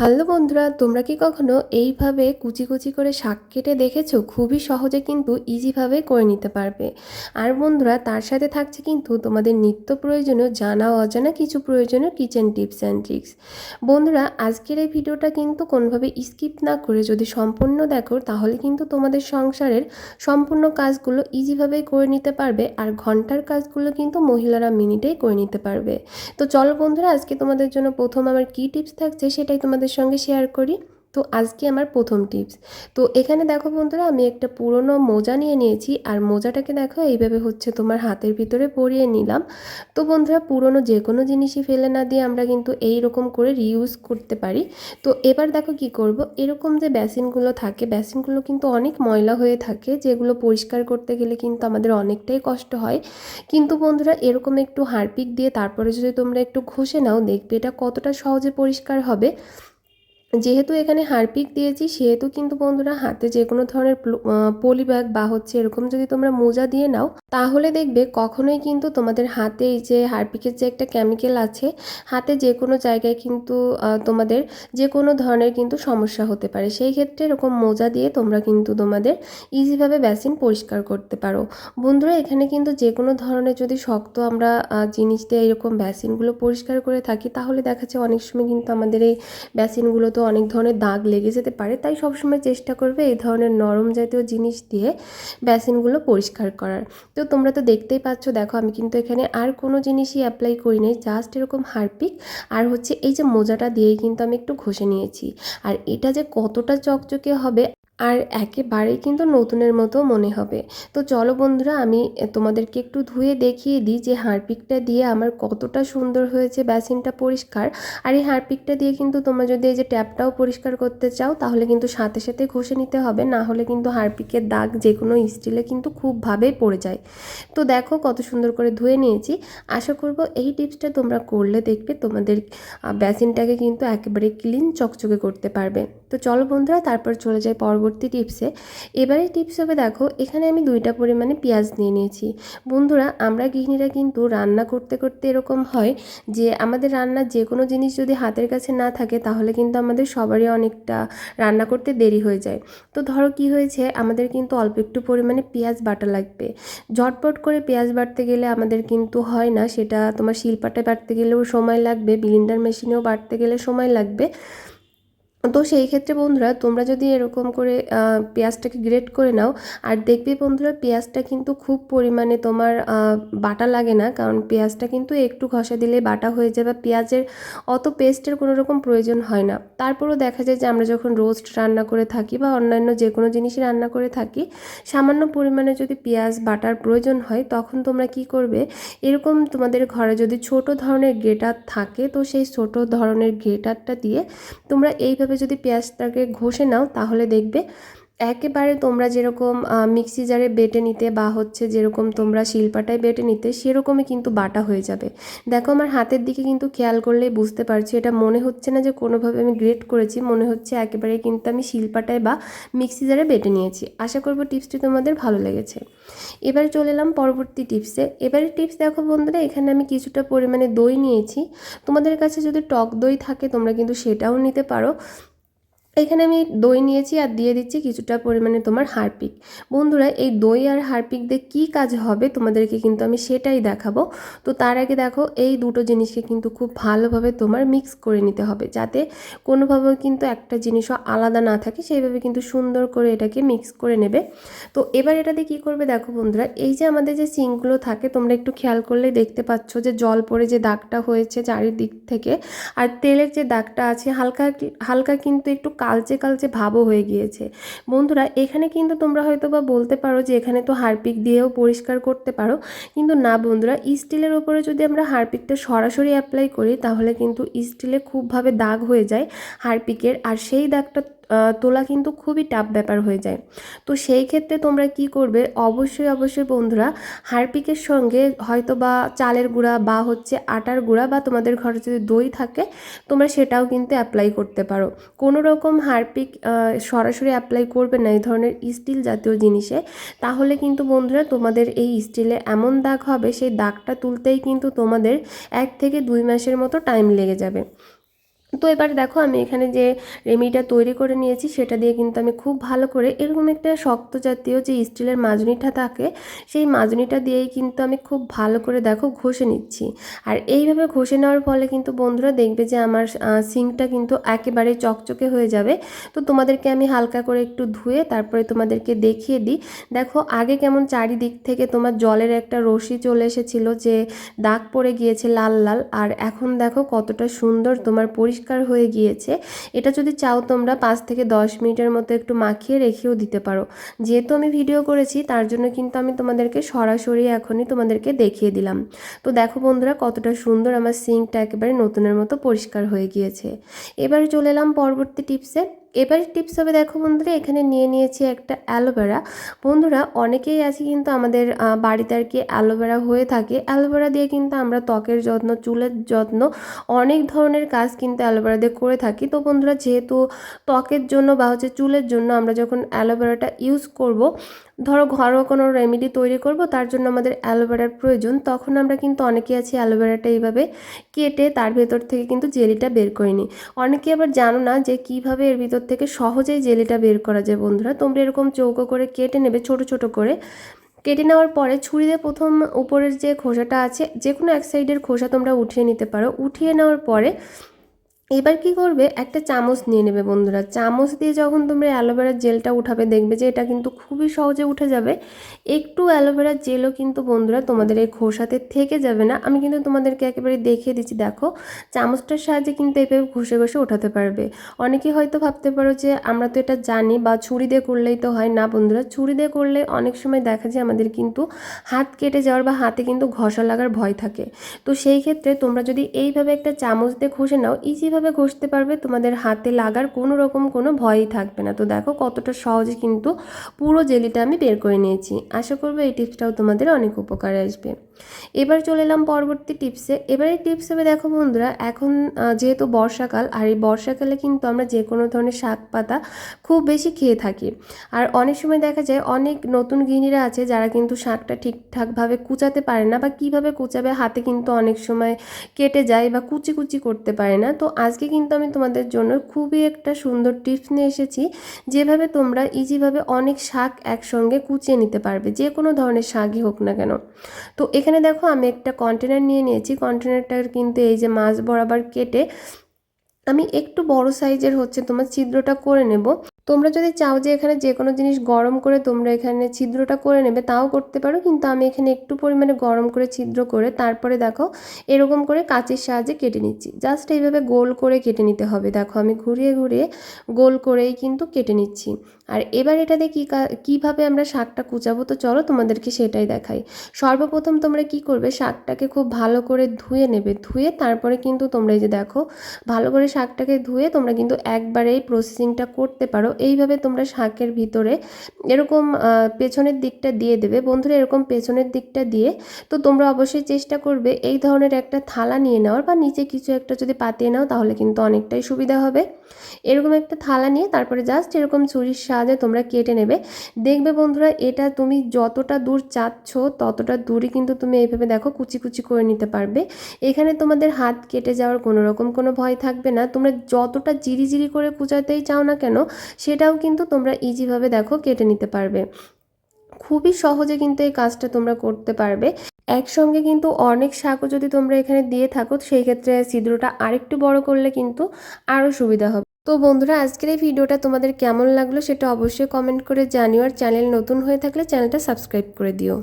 Hello বন্ধুরা, তোমরা কি কখনো এইভাবে কুচি কুচি করে শাক কেটে দেখেছ? খুবই সহজে কিন্তু ইজিভাবে করে নিতে পারবে। আর বন্ধুরা, তার সাথে থাকছে কিন্তু তোমাদের নিত্য প্রয়োজনীয়, জানা অজানা কিছু প্রয়োজনীয় কিচেন টিপস অ্যান্ড ট্রিক্স বন্ধুরা, আজকের এই ভিডিওটা কিন্তু কোনোভাবে স্কিপ না করে যদি সম্পূর্ণ দেখো, তাহলে কিন্তু তোমাদের সংসারের সম্পূর্ণ কাজগুলো ইজিভাবেই করে নিতে পারবে আর ঘণ্টার কাজগুলো কিন্তু মহিলারা মিনিটেই করে নিতে পারবে। তো চলো বন্ধুরা, আজকে তোমাদের জন্য প্রথম আমার কী টিপস থাকছে সেটাই তোমাদের সঙ্গে শেয়ার করি। তো আজকে আমার প্রথম টিপস তো এখানে দেখো বন্ধুরা, আমি একটা পুরনো মোজা নিয়ে নিয়েছি, আর মোজাটাকে দেখো এইভাবে হচ্ছে তোমার হাতের ভিতরে পরিয়ে নিলাম। তো বন্ধুরা, পুরনো যে কোনো জিনিসই ফেলে না দিয়ে আমরা কিন্তু এই রকম করে রিউজ করতে পারি। তো এবার দেখো কি করব, এরকম যে বেসিনগুলো থাকে বেসিনগুলো কিন্তু অনেক ময়লা হয়ে থাকে, যেগুলো পরিষ্কার করতে গেলে কিন্তু আমাদের অনেকটাই কষ্ট হয়। কিন্তু বন্ধুরা, এরকম একটু হারপিক দিয়ে তারপরে যদি তোমরা একটু ঘষে নাও, দেখবে এটা কতটা সহজে পরিষ্কার হবে। যেহেতু এখানে হারপিক দিয়েছি, সেহেতু কিন্তু বন্ধুরা হাতে যে কোনো ধরনের পলি ব্যাগ বা হচ্ছে এরকম যদি তোমরা মোজা দিয়ে নাও, তাহলে দেখবে কখনোই কিন্তু তোমাদের হাতে এই যে হারপিকের যে একটা কেমিক্যাল আছে, হাতে যে কোনো জায়গায় কিন্তু তোমাদের যে কোনো ধরনের কিন্তু সমস্যা হতে পারে। সেই ক্ষেত্রে এরকম মোজা দিয়ে তোমরা কিন্তু তোমাদের ইজিভাবে বেসিন পরিষ্কার করতে পারো। বন্ধুরা, এখানে কিন্তু যে কোনো ধরনের যদি শক্ত আমরা জিনিস দিয়ে এরকম বেসিনগুলো পরিষ্কার করে থাকি, তাহলে দেখা যায় অনেক সময় কিন্তু আমাদের এই বেসিনগুলো তো অনেক ধরনের দাগ লেগে যেতে পারে, তাই সবসময় চেষ্টা করবে এই ধরনের নরম জাতীয় জিনিস দিয়ে বেসিনগুলো পরিষ্কার করার। তো তোমরা তো দেখতেই পাচ্ছ, দেখো আমি কিন্তু এখানে আর কোনো জিনিসই অ্যাপ্লাই করি নাই জাস্ট এরকম হারপিক। আর হচ্ছে এই যে মোজাটা দিয়েই কিন্তু আমি একটু ঘষে নিয়েছি। আর এটা যে কতটা চকচকে হবে আর একেবারেই কিন্তু নতুনের মতো মনে হবে। তো চলো বন্ধুরা, আমি তোমাদেরকে একটু ধুয়ে দেখিয়ে দিই যে হারপিকটা দিয়ে আমার কতটা সুন্দর হয়েছে বেসিনটা পরিষ্কার। আর এই হারপিকটা দিয়ে কিন্তু তোমরা যদি এই যে ট্যাপটাও পরিষ্কার করতে চাও, তাহলে কিন্তু সাথে সাথে ঘষে নিতে হবে, না হলে কিন্তু হারপিকের দাগ যে কোনো স্টিলে কিন্তু খুবভাবেই পড়ে যায়। তো দেখো কত সুন্দর করে ধুয়ে নিয়েছি। আশা করব এই টিপসটা তোমরা করলে দেখবে তোমাদের বেসিনটাকে কিন্তু একেবারে ক্লিন চকচকে করতে পারবে। তো চলো বন্ধুরা, তারপর চলে যাই পরবর্তী পরবর্তী টিপসে। এবারে টিপস হবে দেখো, এখানে আমি দুইটা পরিমাণে পেঁয়াজ নিয়ে নিয়েছি। বন্ধুরা, আমরা গৃহিণীরা কিন্তু রান্না করতে করতে এরকম হয় যে আমাদের রান্নার যে কোনো জিনিস যদি হাতের কাছে না থাকে, তাহলে কিন্তু আমাদের সবারই অনেকটা রান্না করতে দেরি হয়ে যায়। তো ধরো কি হয়েছে, আমাদের কিন্তু অল্প একটু পরিমাণে পেঁয়াজ বাটা লাগবে। ঝটপট করে পেঁয়াজ বাটতে গেলে আমাদের কিন্তু হয় না, সেটা তোমার শিলপাটায় বাটতে গেলেও সময় লাগবে, বিলিন্ডার মেশিনেও বাটতে গেলে সময় লাগবে। তো সেই ক্ষেত্রে বন্ধুরা, তোমরা যদি এরকম করে পেঁয়াজটাকে গ্রেট করে নাও, আর দেখবে বন্ধুরা, পেঁয়াজটা কিন্তু খুব পরিমাণে তোমার বাটা লাগে না। কারণ পেঁয়াজটা কিন্তু একটু ঘষা দিলে বাটা হয়ে যায় বা পেঁয়াজের অত পেস্টের কোনো রকম প্রয়োজন হয় না। তারপরেও দেখা যায় যে, আমরা যখন রোস্ট রান্না করে থাকি বা অন্যান্য যে কোনো জিনিসই রান্না করে থাকি, সামান্য পরিমাণে যদি পেঁয়াজ বাটার প্রয়োজন হয়, তখন তোমরা কি করবে? এরকম তোমাদের ঘরে যদি ছোট ধরনের গ্রেটার থাকে, তো সেই ছোট ধরনের গ্রেটারটা দিয়ে তোমরা এইভাবে যদি পেঁয়াজটাকে ঘষে নাও তাহলে দেখবে একেবারে তোমরা যেরকম মিক্সি জারে বেটে নিতে বা হচ্ছে যেরকম তোমরা শিলপাটায় বেটে নিতে, সেরকমই কিন্তু বাটা হয়ে যাবে। দেখো আমার হাতের দিকে কিন্তু খেয়াল করলেই বুঝতে পারছি, এটা মনে হচ্ছে না যে কোনোভাবে আমি গ্রেট করেছি, মনে হচ্ছে একেবারে কিন্তু আমি শিলপাটায় বা মিক্সি জারে বেটে নিয়েছি। আশা করব টিপসটি তোমাদের ভালো লেগেছে। এবার চলে এলাম পরবর্তী টিপসে। এবারে টিপস দেখো বন্ধুরা, এখানে আমি কিছুটা পরিমাণে দই নিয়েছি। তোমাদের কাছে যদি টক দই থাকে, তোমরা কিন্তু সেটাও নিতে পারো। এখানে আমি দই নিয়েছি আর দিয়ে দিচ্ছি কিছুটা পরিমাণে তোমার হারপিক। বন্ধুরা, এই দই আর হারপিক দিয়ে কী কাজ হবে তোমাদেরকে কিন্তু আমি সেটাই দেখাবো। তো তার আগে দেখো, এই দুটো জিনিসকে কিন্তু খুব ভালোভাবে তোমার মিক্স করে নিতে হবে যাতে কোনোভাবে কিন্তু একটা জিনিসও আলাদা না থাকে, সেইভাবে কিন্তু সুন্দর করে এটাকে মিক্স করে নেবে। তো এবার এটাতে কী করবে দেখো বন্ধুরা, এই যে আমাদের যে সিঙ্কগুলো থাকে, তোমরা একটু খেয়াল করলেই দেখতে পাচ্ছ যে জল পড়ে যে দাগটা হয়েছে চারিদিক থেকে, আর তেলের যে দাগটা আছে, হালকা হালকা কিন্তু একটু কালচে কালচে ভাবও হয়ে গিয়েছে। বন্ধুরা, এখানে কিন্তু তোমরা হয়তো বা বলতে পারো যে এখানে তো হারপিক দিয়েও পরিষ্কার করতে পারো। কিন্তু না বন্ধুরা, স্টিলের ওপরে যদি আমরা হারপিকটা সরাসরি অ্যাপ্লাই করি, তাহলে কিন্তু স্টিলে খুবভাবে দাগ হয়ে যায় হারপিকের। আর সেই দাগটা তোলা কিন্তু খুবই টাফ ব্যাপার হয়ে যায়। তো সেই ক্ষেত্রে তোমরা কি করবে? অবশ্যই অবশ্যই বন্ধুরা, হারপিকের সঙ্গে হয়তো বা চালের গুঁড়া বা হচ্ছে আটার গুঁড়া বা তোমাদের ঘরে যদি দই থাকে, তোমরা সেটাও কিন্তু অ্যাপ্লাই করতে পারো। কোনো রকম হারপিক সরাসরি অ্যাপ্লাই করবে না এই ধরনের স্টিল জাতীয় জিনিসে। তাহলে কিন্তু বন্ধুরা, তোমাদের এই স্টিলে এমন দাগ হবে, সেই দাগটা তুলতেই কিন্তু তোমাদের এক থেকে দুই মাসের মতো টাইম লেগে যাবে। তো এবার দেখো আমি এখানে যে রেমিটা তৈরি করে নিয়েছি, সেটা দিয়ে কিন্তু আমি খুব ভালো করে এরকম একটা শক্ত জাতীয় যে স্টিলের মাজনিটা থাকে, সেই মাজনিটা দিয়েই কিন্তু আমি খুব ভালো করে দেখো ঘষে নিচ্ছি। আর এইভাবে ঘষে নেওয়ার ফলে কিন্তু বন্ধুরা দেখবে যে আমার সিঙ্কটা কিন্তু একেবারে চকচকে হয়ে যাবে। তো তোমাদেরকে আমি হালকা করে একটু ধুয়ে তারপরে তোমাদেরকে দেখিয়ে দিই। দেখো আগে কেমন চারিদিক থেকে তোমার জলের একটা রশি চলে এসেছিল যে দাগ পড়ে গিয়েছে লাল লাল, আর এখন দেখো কতটা সুন্দর তোমার পরিষ্কার হয়ে গিয়েছে। এটা যদি চাও তোমরা পাঁচ থেকে দশ মিনিটের মতো একটু মাখিয়ে রেখেও দিতে পারো। যেহেতু আমি ভিডিও করেছি, তার জন্য কিন্তু আমি তোমাদেরকে সরাসরি এখনই তোমাদেরকে দেখিয়ে দিলাম। তো দেখো বন্ধুরা, কতটা সুন্দর আমার সিঙ্কটা একেবারে নতুনের মতো পরিষ্কার হয়ে গিয়েছে। এবার চলে এলাম পরবর্তী টিপসে। এবারে টিপস হবে দেখো বন্ধুরা, এখানে নিয়ে নিয়েছি একটা অ্যালোভেরা। বন্ধুরা, অনেকেই আছে কিন্তু আমাদের বাড়িতে আর কি অ্যালোভেরা হয়ে থাকে। অ্যালোভেরা দিয়ে কিন্তু আমরা ত্বকের যত্ন, চুলের যত্ন অনেক ধরনের কাজ কিন্তু অ্যালোভেরা দিয়ে করে থাকি। তো বন্ধুরা, যেহেতু ত্বকের জন্য বা হচ্ছে চুলের জন্য আমরা যখন অ্যালোভেরাটা ইউজ করব, ধরো ঘরোয়া কোনো রেমেডি তৈরি করব, তার জন্য আমাদের অ্যালোভেরার প্রয়োজন, তখন আমরা কিন্তু অনেকেই আছি অ্যালোভেরাটা এইভাবে কেটে তার ভেতর থেকে কিন্তু জেলিটা বের করে নিই। অনেকে আবার জানো না যে কীভাবে এর ভিতর থেকে সহজেই জেলিটা বের করা যায়, বন্ধুরা। তোমরা এরকম চৌকো করে কেটে নেবে, ছোট ছোট করে। কেটে নেওয়ার পরে ছুরি দিয়ে প্রথম উপরের যে খোসাটা আছে যে কোনো এক সাইডের খোসা তোমরা উঠিয়ে নিতে পারো। উঠিয়ে নেওয়ার পরে এবার কি করবে? একটা চামচ নিয়ে নেবে বন্ধুরা। চামচ দিয়ে যখন তোমরা অ্যালোভেরার জেলটা উঠাবে, দেখবে যে এটা কিন্তু খুবই সহজে উঠে যাবে। একটু অ্যালোভেরার জেলও কিন্তু বন্ধুরা তোমাদের এই খোসাতে থেকে যাবে না। আমি কিন্তু তোমাদেরকে একেবারে দেখিয়ে দিচ্ছি, দেখো। চামচটার সাহায্যে কিন্তু এভাবে ঘষে ঘষে ওঠাতে পারবে। অনেকে হয়তো ভাবতে পারো যে আমরা তো এটা জানি বা ছুরি দিয়ে করলেই তো হয়। না বন্ধুরা, ছুরি দিয়ে করলে অনেক সময় দেখা যায় আমাদের কিন্তু হাত কেটে যাওয়ার বা হাতে কিন্তু ঘষা লাগার ভয় থাকে। তো সেই ক্ষেত্রে তোমরা যদি এইভাবে একটা চামচ দিয়ে ঘষে নাও ইজিভাবে কীভাবে ঘষতে পারবে তোমাদের হাতে লাগার কোনো রকম কোনো ভয়ই থাকবে না। তো দেখো কতটা সহজে কিন্তু পুরো জেলিটা আমি বের করে নিয়েছি। আশা করব এই টিপসটাও তোমাদের অনেক উপকারে আসবে। এবার চলে এলাম পরবর্তী টিপসে। এবার এই টিপস হবে দেখো বন্ধুরা, এখন যেহেতু বর্ষাকাল, আর এই বর্ষাকালে কিন্তু আমরা যে কোনো ধরনের শাক পাতা খুব বেশি খেয়ে থাকি। আর অনেক সময় দেখা যায় অনেক নতুন গৃহিণীরা আছে যারা কিন্তু শাকটা ঠিকঠাকভাবে কুচাতে পারে না বা কীভাবে কুচাবে হাতে কিন্তু অনেক সময় কেটে যায় বা কুচি কুচি করতে পারে না। তো আজকে কিন্তু আমি তোমাদের জন্য খুবই একটা সুন্দর টিপস নিয়ে এসেছি, যেভাবে তোমরা ইজিভাবে অনেক শাক একসঙ্গে কুচিয়ে নিতে পারবে, যে কোনো ধরনের শাকই হোক না কেন। তো এখানে দেখো আমি একটা কন্টেনার নিয়ে নিয়েছি কন্টেনারটার কিন্তু এই যে মাছ বরাবর কেটে আমি একটু বড় সাইজের হচ্ছে তোমার ছিদ্রটা করে নেব। তোমরা যদি চাও যে এখানে যে কোনো জিনিস গরম করে তোমরা এখানে ছিদ্রটা করে নেবে, তাও করতে পারো। কিন্তু আমি এখানে একটু পরিমাণে গরম করে ছিদ্র করে তারপরে দেখো এরকম করে কাঁচের সাহায্যে কেটে নিচ্ছি। জাস্ট এইভাবে গোল করে কেটে নিতে হবে। দেখো আমি ঘুরিয়ে ঘুরিয়ে গোল করেই কিন্তু কেটে নিচ্ছি। আর এবার এটা এটাতে কী কীভাবে আমরা শাকটা কুচাবো? তো চলো তোমাদেরকে সেটাই দেখাই। সর্বপ্রথম তোমরা কি করবে? শাকটাকে খুব ভালো করে ধুয়ে নেবে। ধুয়ে তারপরে কিন্তু তোমরা এই যে দেখো, ভালো করে শাকটাকে ধুয়ে তোমরা কিন্তু একবারেই প্রসেসিংটা করতে পারো। এইভাবে তোমরা শাঁকের ভিতরে এরকম পেছনের দিকটা দিয়ে দেবে। বন্ধুরা, এরকম পেছনের দিকটা দিয়ে তো তোমরা অবশ্যই চেষ্টা করবে এই ধরনের একটা থালা নিয়ে নেওয়ার বা নিচে কিছু একটা যদি পাতিয়ে নাও তাহলে কিন্তু অনেকটাই সুবিধা হবে। এরকম একটা থালা নিয়ে তারপরে জাস্ট এরকম ছুরির সাহায্যে তোমরা কেটে নেবে। দেখবে বন্ধুরা, এটা তুমি যতটা দূর চাচ্ছ, ততটা দূরই কিন্তু তুমি এইভাবে দেখো কুচি কুচি করে নিতে পারবে। এখানে তোমাদের হাত কেটে যাওয়ার কোনো রকম কোনো ভয় থাকবে না। তোমরা যতটা জিরি জিরি করে কুচাতেই চাও না কেন, সেটাও কিন্তু তোমরা ইজিভাবে দেখো কেটে নিতে পারবে। খুবই সহজে কিন্তু এই কাজটা তোমরা করতে পারবে। একসঙ্গে কিন্তু অনেক শাকও যদি তোমরা এখানে দিয়ে থাকো, সেই ক্ষেত্রে ছিদ্রটা আরেকটু বড় করলে কিন্তু আরও সুবিধা হবে। তো বন্ধুরা, আজকের এই ভিডিওটা তোমাদের কেমন লাগল সেটা অবশ্যই কমেন্ট করে জানিও আর চ্যানেল নতুন হয়ে থাকলে চ্যানেলটা সাবস্ক্রাইব করে দিও।